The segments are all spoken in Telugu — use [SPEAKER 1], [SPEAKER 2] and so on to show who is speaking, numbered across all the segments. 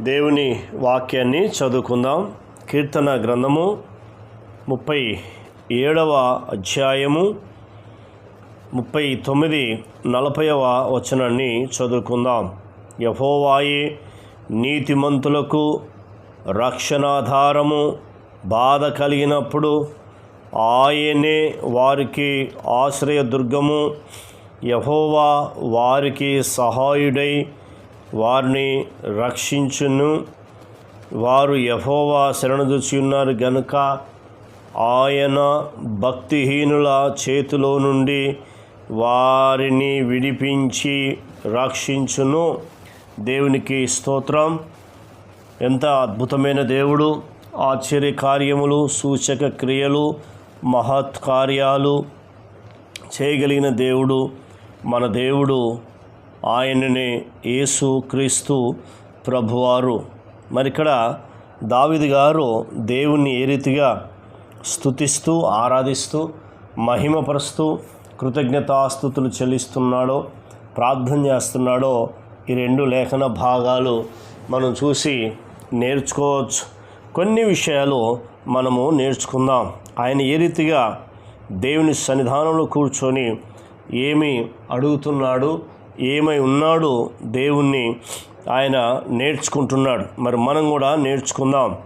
[SPEAKER 1] దేవుని వాక్యాన్ని చదువుకుందాం. కీర్తన గ్రంథము ముప్పై ఏడవ అధ్యాయము ముప్పై తొమ్మిది నలభైవ వచనాన్ని చదువుకుందాం. యహోవాయే నీతిమంతులకు రక్షణాధారము బాధ కలిగినప్పుడు ఆయనే వారికి ఆశ్రయదుర్గము. యహోవా వారికి సహాయుడై వారిని రక్షించును. వారు యహోవా శరణుదొచ్చి ఉన్నారు గనుక ఆయన భక్తిహీనుల చేతిలో నుండి వారిని విడిపించి రక్షించును. దేవునికి స్తోత్రం. ఎంత అద్భుతమైన దేవుడు. ఆశ్చర్య కార్యములు సూచక క్రియలు మహత్ కార్యాలు చేయగలిగిన దేవుడు. మన దేవుడు ఆయననే యేసు క్రీస్తు ప్రభువారు. మరి ఇక్కడ దావిది గారు దేవుణ్ణి ఏ రీతిగా స్తుతిస్తూ ఆరాధిస్తూ మహిమపరుస్తూ కృతజ్ఞతాస్థుతులు చెల్లిస్తున్నాడో ప్రార్థన చేస్తున్నాడో ఈ రెండు లేఖన భాగాలు మనం చూసి నేర్చుకోవచ్చు. కొన్ని విషయాలు మనము నేర్చుకుందాం. ఆయన ఏ రీతిగా దేవుని సన్నిధానంలో కూర్చొని ఏమి అడుగుతున్నాడు ఏమై ఉన్నాడు దేవుణ్ణి ఆయన నేర్చుకుంటున్నాడు. మరి మనం కూడా నేర్చుకుందాం.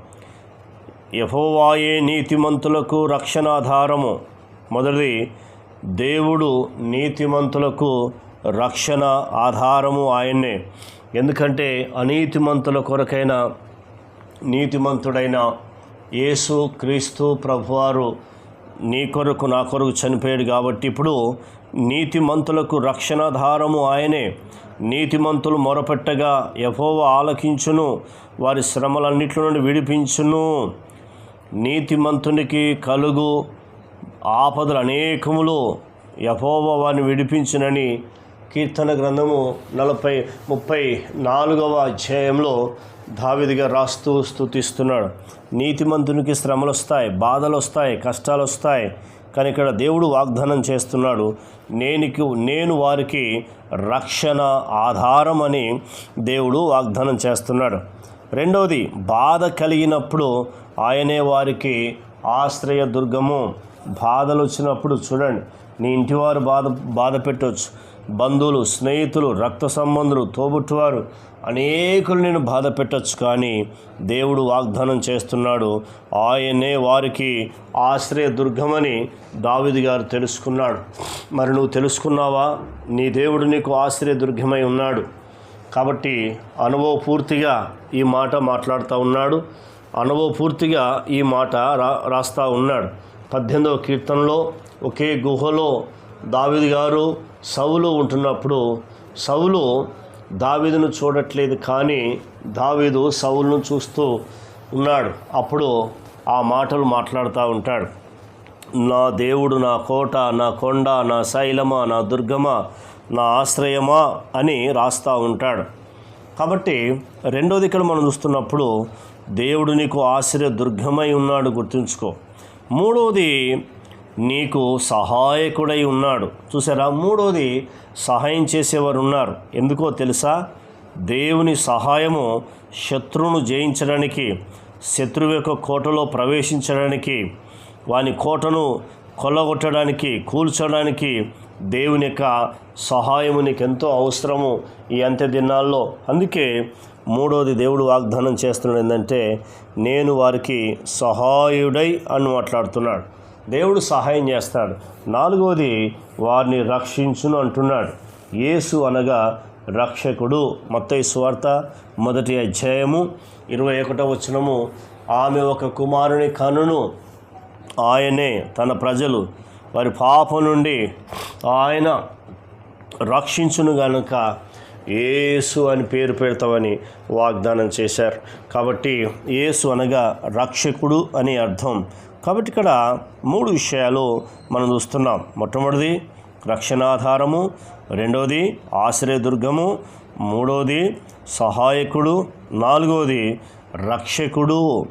[SPEAKER 1] యహోవాయే నీతిమంతులకు రక్షణాధారము. మొదటిది దేవుడు నీతిమంతులకు రక్షణ ఆధారము ఆయన్నే. ఎందుకంటే అనీతిమంతుల కొరకైన నీతిమంతుడైన యేసు క్రీస్తు ప్రభువారు నీ కొరకు నా కొరకు చనిపోయాడు కాబట్టి ఇప్పుడు నీతిమంతులకు రక్షణాధారము ఆయనే. నీతిమంతులు మొరపెట్టగా యహోవ ఆలకించును వారి శ్రమలన్నిటి నుండి విడిపించును. నీతిమంతునికి కలుగు ఆపదలు అనేకములు యహోవ వారిని విడిపించునని కీర్తన గ్రంథము నలభై ముప్పై నాలుగవ అధ్యాయంలో దావిదిగా రాస్తూ స్థుతిస్తున్నాడు నీతిమంతునికి శ్రమలు వస్తాయి బాధలు వస్తాయి కష్టాలు వస్తాయి కానీ ఇక్కడ దేవుడు వాగ్దానం చేస్తున్నాడు నేనికి నేను వారికి రక్షణ ఆధారం అని దేవుడు వాగ్దానం చేస్తున్నాడు. రెండవది బాధ కలిగినప్పుడు ఆయనే వారికి ఆశ్రయ దుర్గము బాధలు వచ్చినప్పుడు చూడండి నీ ఇంటివారు బాధ బాధ పెట్టవచ్చు బంధువులు స్నేహితులు రక్త సంబంధులు తోబుట్టువారు అనేకులు నేను బాధ పెట్టచ్చు కానీ దేవుడు వాగ్దానం చేస్తున్నాడు. ఆయనే వారికి ఆశ్రయ దుర్గమని దావిది గారు తెలుసుకున్నాడు. మరి నువ్వు తెలుసుకున్నావా? నీ దేవుడు నీకు ఆశ్రయ దుర్గమై ఉన్నాడు. కాబట్టి అనుభవపూర్తిగా ఈ మాట మాట్లాడుతూ ఉన్నాడు. అనుభవపూర్తిగా ఈ మాట రా రాస్తూ ఉన్నాడు. పద్దెనిమిదవ కీర్తనలో ఒకే గుహలో దావిది గారు సౌలు ఉంటున్నప్పుడు సౌలు దావీదును చూడట్లేదు కానీ దావీదు సౌలును చూస్తూ ఉన్నాడు. అప్పుడు ఆ మాటలు మాట్లాడుతూ ఉంటాడు. నా దేవుడు నా కోట నా కొండ నా శైలమా నా దుర్గమా నా ఆశ్రయమా అని రాస్తూ ఉంటాడు. కాబట్టి రెండోది ఇక్కడ మనం చూస్తున్నప్పుడు దేవుడు నీకు ఆశ్రయ దుర్గమై ఉన్నాడు గుర్తుంచుకో. మూడవది నీకు సహాయకుడై ఉన్నాడు. చూసారా? మూడోది సహాయం చేసేవారు ఉన్నారు ఎందుకో తెలుసా? దేవుని సహాయము శత్రువును జయించడానికి శత్రువు యొక్క కోటలో ప్రవేశించడానికి వాని కోటను కొల్లగొట్టడానికి కూల్చడానికి దేవుని యొక్క సహాయము నీకు ఎంతో అవసరము ఈ అంత్య దినాల్లో అందుకే మూడోది దేవుడు వాగ్దానం చేస్తున్నాడు ఏంటంటే నేను వారికి సహాయుడై అని మాట్లాడుతున్నాడు. దేవుడు సహాయం చేస్తాడు. నాలుగవది వారిని రక్షించును అంటున్నాడు. యేసు అనగా రక్షకుడు. మత్తయి స్వార్త మొదటి అధ్యాయము ఇరవై ఒకటో వచనము. ఆమె ఒక కుమారుని కనును. ఆయనే తన ప్రజలు. వారి పాపం నుండి ఆయన రక్షించును గనుక యేసు అని పేరు పెడతామని వాగ్దానం చేశారు. కాబట్టి యేసు అనగా రక్షకుడు అని అర్థం. కాబట్టి ఇక్కడ మూడు విషయాలు మనం చూస్తున్నాం. మొట్టమొదటిది రక్షణాధారము రెండవది ఆశ్రయదుర్గము మూడవది సహాయకుడు నాలుగవది రక్షకుడు.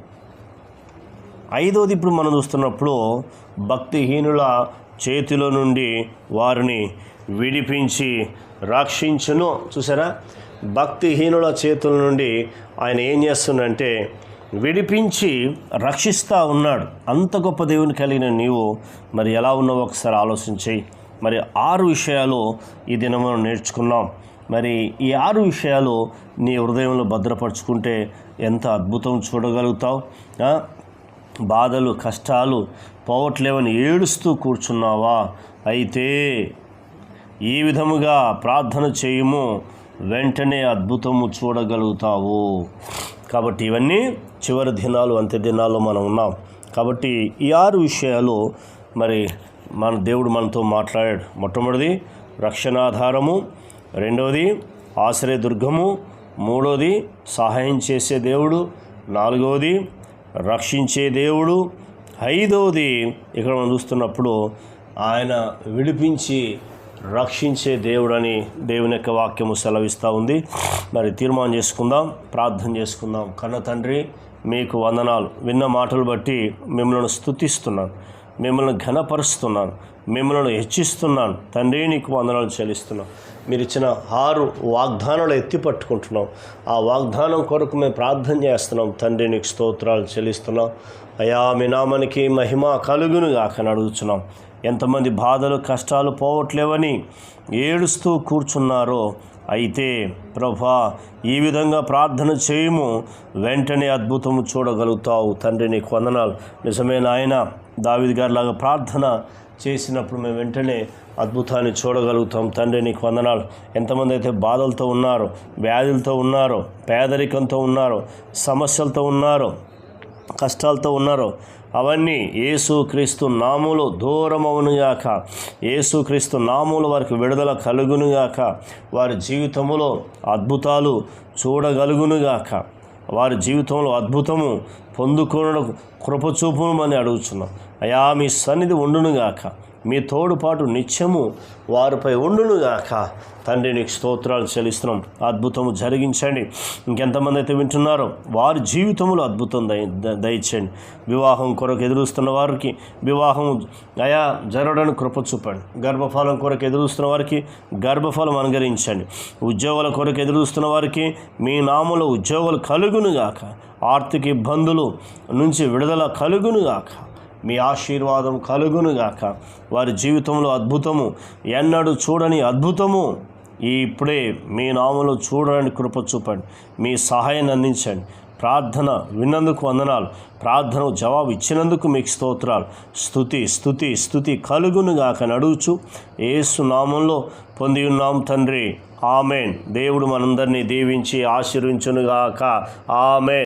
[SPEAKER 1] ఐదవది ఇప్పుడు మనం చూస్తున్నప్పుడు భక్తిహీనుల చేతిలో నుండి వారిని విడిపించి రక్షించును. చూసారా? భక్తిహీనుల చేతుల నుండి ఆయన ఏం చేస్తుందంటే విడిపించి రక్షిస్తూ ఉన్నాడు. అంత గొప్ప దేవుని కలిగిన నీవు మరి ఎలా ఉన్నావో ఒకసారి ఆలోచించి మరి ఆరు విషయాలు ఈ దినం నేర్చుకున్నాం. మరి ఈ ఆరు విషయాలు నీ హృదయంలో భద్రపరుచుకుంటే ఎంత అద్భుతం చూడగలుగుతావు? బాధలు కష్టాలు పోవట్లేవని ఏడుస్తూ కూర్చున్నావా? అయితే ఈ విధముగా ప్రార్థన చేయము వెంటనే అద్భుతము చూడగలుగుతావు. కాబట్టి ఇవన్నీ చివరి దినాలు అంత్య దినాల్లో మనం ఉన్నాం. కాబట్టి ఈ ఆరు విషయాలు మరి మన దేవుడు మనతో మాట్లాడాడు. మొట్టమొదటిది రక్షణాధారము. రెండవది ఆశ్రయదుర్గము. మూడవది సహాయం చేసే దేవుడు. నాలుగవది రక్షించే దేవుడు. ఐదవది ఇక్కడ మనం చూస్తున్నప్పుడు ఆయన విడిపించి రక్షించే దేవుడని దేవుని యొక్క వాక్యము సెలవిస్తూ ఉంది. మరి తీర్మానం చేసుకుందాం ప్రార్థన చేసుకుందాం. కన్న తండ్రి మీకు వందనాలు. విన్న మాటలు బట్టి మిమ్మల్ని స్తుతిస్తున్నాను మిమ్మల్ని ఘనపరుస్తున్నాను మిమ్మల్ని హెచ్చిస్తున్నాను. తండ్రి నీకు వందనాలు చెల్లిస్తున్నాను మీరు ఇచ్చిన ఆరు వాగ్దానాలు ఎత్తి పట్టుకుంటున్నాం. ఆ వాగ్దానం కొరకు మేము ప్రార్థన చేస్తున్నాం. తండ్రి నీకు స్తోత్రాలు చెల్లిస్తున్నాం. అయా మీ నామానికి మహిమ కలుగును కాకని అడుగుతున్నాం ఎంతమంది బాధలు కష్టాలు పోవట్లేవని ఏడుస్తూ కూర్చున్నారో అయితే ప్రభా ఈ విధంగా ప్రార్థన చేయము. వెంటనే అద్భుతము చూడగలుగుతావు. తండ్రి నీకు వందనాలు. నిజమే నాయన దావిది గారిలాగా ప్రార్థన చేసినప్పుడు మేము వెంటనే అద్భుతాన్ని చూడగలుగుతాం. తండ్రి నీకు వందనాలు. ఎంతమంది అయితే బాధలతో ఉన్నారో వ్యాధులతో ఉన్నారో పేదరికంతో ఉన్నారో సమస్యలతో ఉన్నారో కష్టాలతో ఉన్నారో అవన్నీ ఏసుక్రీస్తు నాములు దూరమవునుగాక ఏసుక్రీస్తు నాములు వారికి విడుదల కలుగునుగాక వారి జీవితంలో అద్భుతాలు చూడగలుగునుగాక వారి జీవితంలో అద్భుతము పొందుకొనడం కృపచూపుమని అడుగుచున్నాం. అయా మీ సన్నిధి ఉండునుగాక. మీ తోడుపాటు నిత్యము వారిపై ఉండునుగాక. తండ్రి నీకు స్తోత్రాలు చెల్లిస్తున్నాం. అద్భుతము జరిగించండి. ఇంకెంతమంది అయితే వింటున్నారో వారి జీవితంలో అద్భుతం దయ దయచేయండి. వివాహం కొరకు ఎదురుస్తున్న వారికి వివాహం అయా జరగడానికి కృప చూపండి. గర్భఫలం కొరకు ఎదురుస్తున్న వారికి గర్భఫలం అనుగరించండి ఉద్యోగాల కొరకు ఎదురుస్తున్న వారికి మీ నామలో ఉద్యోగాలు కలుగునుగాక. ఆర్థిక ఇబ్బందులు నుంచి విడుదల కలుగునుగాక. మీ ఆశీర్వాదం కలుగునుగాక. వారి జీవితంలో అద్భుతము ఎన్నడూ చూడని అద్భుతము. ఈ ఇప్పుడే మీ నామలో చూడని కృప చూపండి. మీ సహాయాన్ని అందించండి. ప్రార్థన విన్నందుకు వందనాలు. ప్రార్థన జవాబు ఇచ్చినందుకు మీకు స్తోత్రాలు. స్థుతి స్థుతి స్థుతి కలుగునుగాక నడుచు ఏసు నామంలో పొంది ఉన్నాం తండ్రి. ఆమెన్. దేవుడు మనందరినీ దీవించి ఆశీర్వించునుగాక. ఆమెన్.